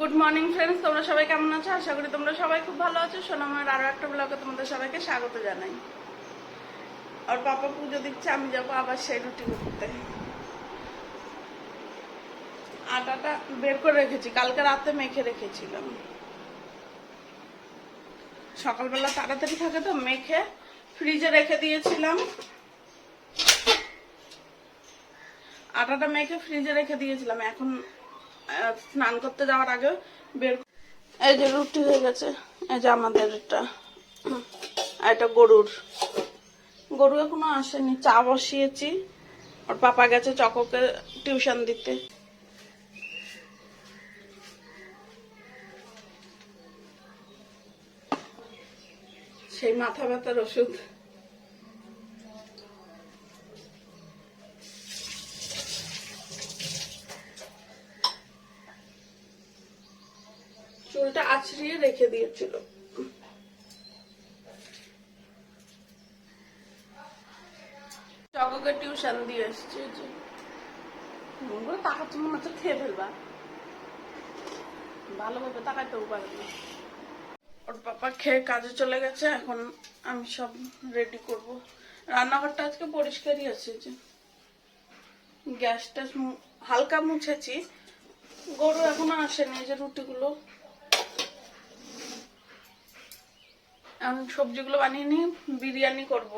Good morning friends তোমরা সবাই কেমন আছো? আশা করি তোমরা সবাই খুব ভালো আছো। সোনামার আরও একটা ব্লগে তোমাদের সবাইকে স্বাগত জানাই। আর পাপা পুজো দিচ্ছে, আমি যাব আবার সেই রুটি করতে। আটাটা বের করে রেখেছি। কালকে রাতে মেখে রেখেছিলাম। সকালবেলা তাড়াতাড়ি থাকে তো, মেখে ফ্রিজে রেখে দিয়েছিলাম। আটাটা মেখে ফ্রিজে রেখে দিয়েছিলাম। এখন স্নান করতে যাওয়ার আগে বের এই যে রুটি হয়ে গেছে। এই যে আমাদের এটা এটা গরুর। গরু এখনও আসেনি, চা বসিয়েছি। ওর পাপা গেছে চককে টিউশন দিতে। সেই মাথা ব্যথার ওষুধ। চুলটা আছড়িয়ে রেখে দিয়েছিল। চককে টিউশন দিয়ে এসছে যে। মনে হচ্ছে খেয়ে ফেলবা। ভালোভাবে তাকাইতেও পারবে না ওর পাপা খেয়ে কাজে চলে গেছে এখন আমি সব রেডি করব। রান্নাঘরটা আজকে পরিষ্কারই আছে যে। গ্যাসটা হালকা মুছেছি গরু এখনও আসেনি এই যে রুটিগুলো। সবজিগুলো বানিয়ে নিয়ে বিরিয়ানি করব।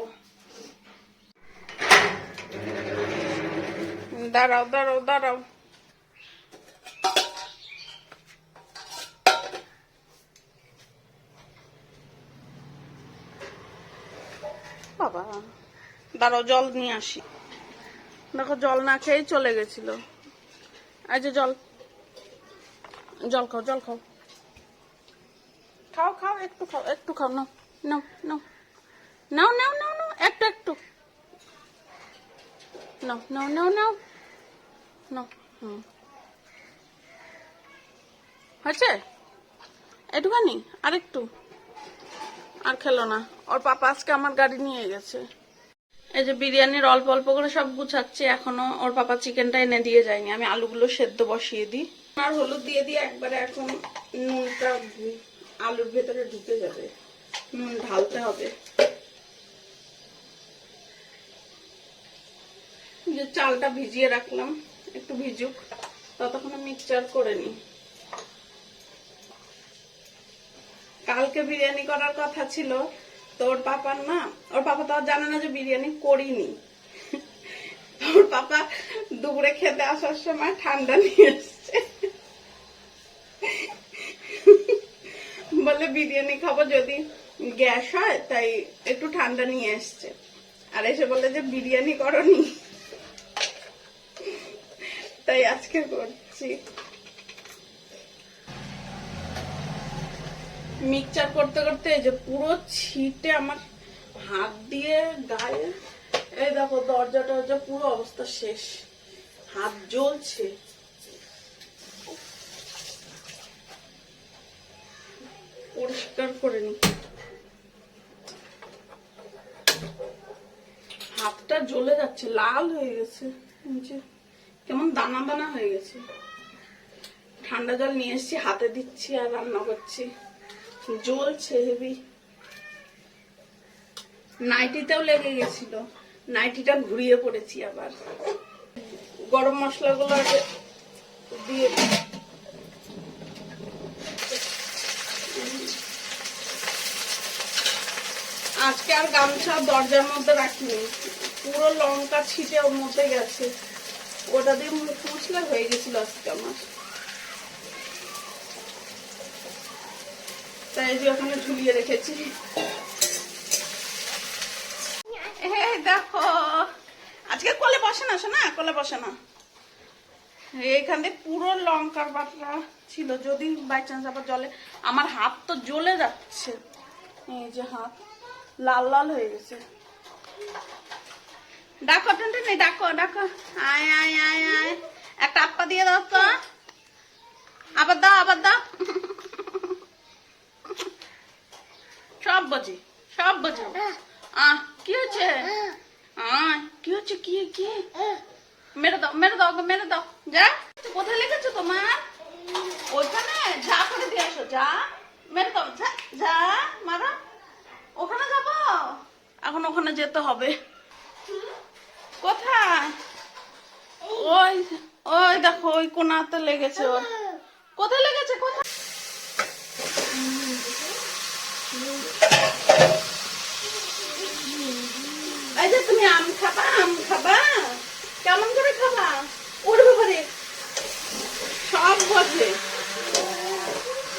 দাঁড়াও দাঁড়াও দাঁড়াও। বাবা, দাঁড়াও, জল নিয়ে আসি। দেখো, জল না খেয়েই চলে গেছিল। এই যে জল। জল খাও জল খাও। খাও খাও, একটু খাও একটু খাও, নাও নাও নাও। নাও নাও নাও নাও, একটু একটু। নাও নাও নাও নাও। নাও, হুম। হয়েছে? একটুখানি আর একটু আর খেলো না। ওর পাপা আজকে আমার গাড়ি নিয়ে গেছে। এই যে বিরিয়ানির অল্প অল্প করে সব গুছাচ্ছি, এখনও ওর পাপা চিকেনটা এনে দিয়ে যায়নি। আমি আলুগুলো সেদ্ধ বসিয়ে দিই। আর হলুদ দিয়ে দিয়ে একবারে এখন নুনটা আলুর ভেতরে ঢুকে যাবে। নুন ঢালতে হবে। যে চালটা ভিজিয়ে রাখলাম, একটু ভিজুক। ততক্ষণ মিক্সচার করে নিই। কালকে বিরিয়ানি করার কথা ছিল, তো ওর পাপার না, ওর পাপা তো জানে না যে বিরিয়ানি করিনি। ওর পাপা দুপুরে খেতে আসার সময় ঠান্ডা নিয়ে এসছে বলে বিরিয়ানি খাব যদি গ্যাস হয়, তাই একটু ঠান্ডা নিয়ে এসছে আর এসে বলে যে বিরিয়ানি করনি। তাই আজকে করছি। মিক্সচার করতে করতে এই যে পুরো ছিটে আমার হাত দিয়ে গায়ে, এই দেখো দরজা টরজা পুরো অবস্থা শেষ। হাত জ্বলছে। পরিষ্কার করে নি। হাতটা জ্বলে যাচ্ছে, লাল হয়ে গেছে যে কেমন দানা দানা হয়ে গেছে। ঠান্ডা জল নিয়ে এসেছি, হাতে দিচ্ছি আর রান্না করছি। জ্বলছে হেভি। নাইটিতেও লেগে গেছিল। নাইটিটা ঘুরিয়ে পড়েছি আবার। গরম মশলাগুলো আগে দিয়ে দিই। আজকে আর গামছা দরজার মধ্যে রাখিনি। পুরো লঙ্কা ছিটে ওর মধ্যে গেছে। ওটা দিয়ে মুখ মুছলে হয়ে গেছিল আজকে আমার। তাই যে ওখানে ঝুলিয়ে রেখেছি। এই দেখো, আজকে কোলে বসে না, শোনা? কোলে বসে না। এইখান দিয়ে পুরো লঙ্কার বাটরা ছিল। যদি বাই চান্স আবার জলে আমার হাত তো জ্বলে যাচ্ছে। এই যে হাত। লাল লাল হয়ে গেছে। ডাকো, টুনটুনি, ডাকো ডাকো। আয় আয় আয় আয়। একটা আপ্পা দিয়ে দাও তো। আবার দাও আবার দাও। সব বোঝে সব বোঝে আহ কি হচ্ছে? আহ কি হচ্ছে? কি কি? মেরে দাও মেরে দাও মেরে দাও। যা। কোথায় লেগেছে তোমার? ওইখানে? যা মেরে দাও যা যা মারা ওখানে যাব ওখানে যেতে হবে। কোথায়? ওই ওই দেখো ওই কোনাতে লেগেছে ওর। কোথায় লেগেছে? কোথায়? এই যে তুমি আম খাবা আম খাবা? কেমন করে খাবা? বাবারে সব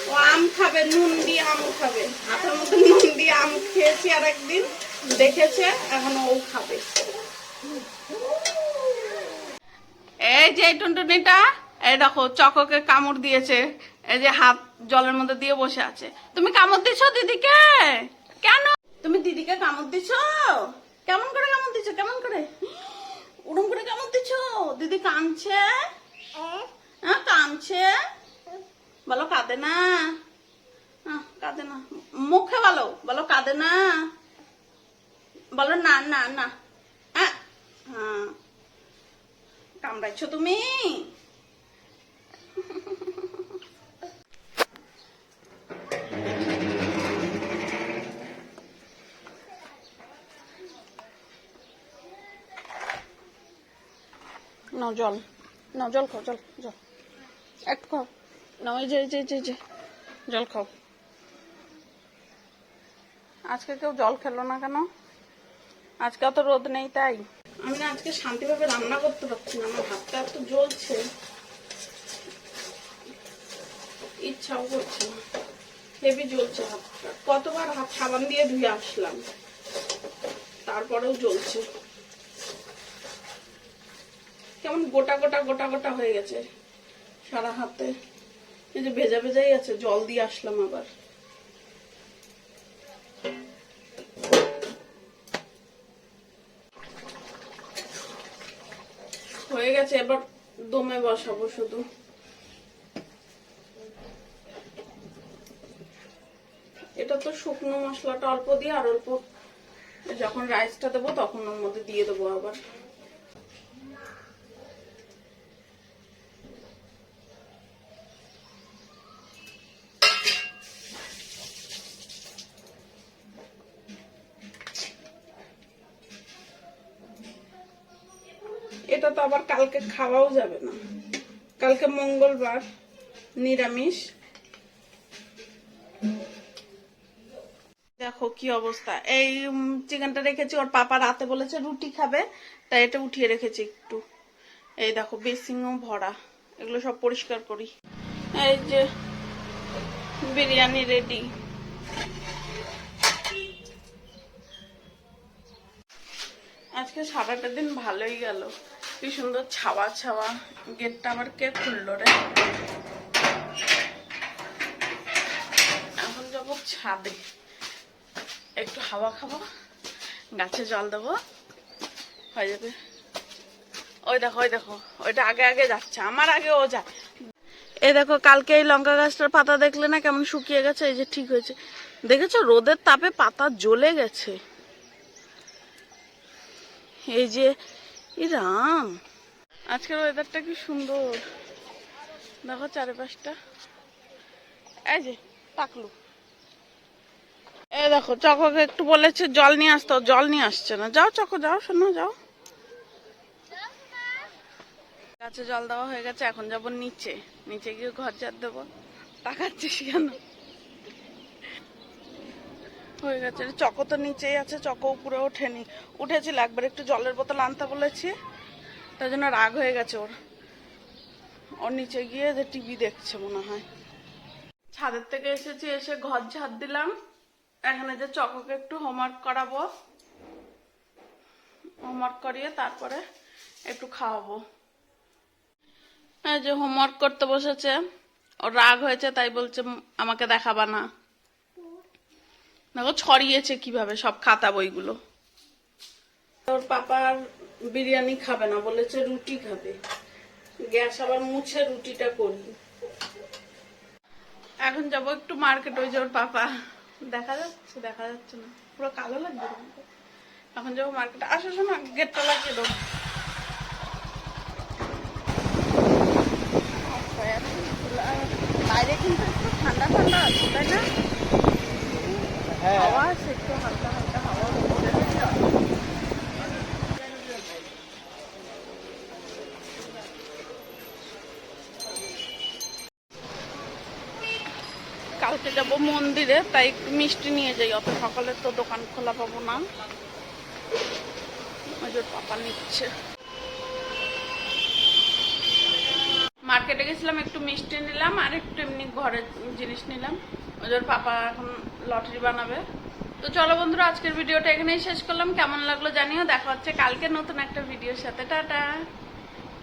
ও আম খাবে নুন দিয়ে আম খাবে। হাতের মতো নুন দিয়ে আম খেয়েছি আর একদিন দেখেছে, এখন ও খাবে। এই যে টুনটুনিটা, এই দেখো, চককে কামড় দিয়েছে। এই যে হাত জলের মধ্যে দিয়ে বসে আছে। তুমি কামড় দিছো দিদিকে? কেন? তুমি দিদিকে কামড় দিছো? কেমন করে কামড় দিছো? কেমন করে? উড়ুম করে কামড় দিছো? দিদি কাঁদছে? হ্যাঁ কাঁদছে? বলো, কাঁদে না? কাঁদে না। মুখে বলো বলো, কাঁদে না? বলো, না না না। হ্যাঁ। কামড়াইছো তুমি? নাও, জল। নাও, জল খাও, জল জল। একটু খাও। নাও, এই যে এই যে যে। জল খাও। আজকে কেউ জল খেলো না কেন? আজকে অত রোদ নেই তাই। আমি না আজকে শান্তিভাবে রান্না করতে পারছি না, আমার হাতটা এত জ্বলছে। ইচ্ছাও করছে না। হেভি জ্বলছে হাতটা। কতবার হাত সাবান দিয়ে ধুয়ে আসলাম। তারপরেও জ্বলছে। কেমন গোটা গোটা গোটা গোটা হয়ে গেছে সারা হাতে। এই যে ভেজা ভেজাই আছে, জল দিয়ে আসলাম আবার। গেছে এবার দমে বসাবো শুধু। এটা তো শুকনো মশলাটা অল্প দিয়ে আর অল্প যখন রাইসটা দেবো তখন ওর মধ্যে দিয়ে দেবো আবার। আবার কালকে খাওয়াও যাবে না। কালকে মঙ্গলবার নিরামিষ। দেখো কি অবস্থা। এই চিকেনটা রেখেছি, ওর পাপা রাতে বলেছে রুটি খাবে, তাই এটা উঠিয়ে রেখেছি একটু। এই দেখো বেসিংও ভরা। এগুলো সব পরিষ্কার করি। এই যে, বিরিয়ানি রেডি। আজকে সারাটা দিন ভালোই গেল। কি সুন্দর ছাওয়া ছাওয়া। গেটটা আবার কে খুললো রে? এখন যাব ছাদে। একটু হাওয়া খাব, গাছে জল দেবো। হয়ে যাবে। ওই দেখো ওই দেখো, ওইটা আগে আগে যাচ্ছে, আমার আগে ও যায়। এই দেখো, কালকে এই লঙ্কা গাছটার পাতা দেখলে না কেমন শুকিয়ে গেছে, এই যে ঠিক হয়েছে। দেখেছ, রোদের তাপে পাতা জ্বলে গেছে। এই যে ই রাম। আজকের ওয়েদারটা কি সুন্দর। দেখো চারিপাশটা। এই যে টাকলু এই দেখো চককে একটু বলেছে, জল নিয়ে আসতে জল নিয়ে আসছে না। যাও চকো, যাও শোনো যাও। গাছে জল দেওয়া হয়ে গেছে, এখন যাব নিচে। নিচে গিয়ে ঘর ঝাড় দেবো। তাকাচ্ছিস কেন? হয়ে গেছে। চকো তো নিচেই আছে, চকো উপরে ওঠেনি। উঠেছিল, একবার একটু জলের বোতল আনতে বলেছি। তার জন্য রাগ হয়ে গেছে ওর। ওর নিচে গিয়ে যে টিভি দেখছে মনে হয়। ছাদের থেকে এসেছি, এসে ঘর ঝাড় দিলাম। এখানে যে চকোকে একটু হোমওয়ার্ক করাবো। হোমওয়ার্ক করিয়ে তারপরে একটু খাওয়াবো। এই যে হোমওয়ার্ক করতে বসেছে। ওর রাগ হয়েছে, তাই বলছে, আমাকে দেখাবা না। দেখো ছড়িয়েছে কীভাবে সব খাতা বইগুলো। ওর পাপার বিরিয়ানি খাবে না বলেছে রুটি খাবে। গ্যাস আবার মুছে রুটিটা করি। এখন যাব একটু মার্কেট ওই যে ওর পাপা। দেখা যাচ্ছে দেখা যাচ্ছে না। পুরো কালো লাগবে। এখন যাব মার্কেটে আসো শোনো গেটটা লাগিয়ে দেবো বাইরে কিন্তু একটু ঠান্ডা ঠান্ডা আছে। হাওয়া কালকে যাব মন্দিরে, তাই মিষ্টি নিয়ে যাই। অত সকালে তো দোকান খোলা পাবো না। যে পাপা নিচ্ছে। মার্কেটে গেছিলাম, একটু মিষ্টি নিলাম আর একটু এমনি ঘরের জিনিস নিলাম। জন্য পাপা এখন লটারি বানাবে। তো চলো বন্ধুরা, আজকের ভিডিওটা এখানেই শেষ করলাম। কেমন লাগল জানিও। দেখা হচ্ছে কালকে নতুন একটা ভিডিওর সাথে। টাটা।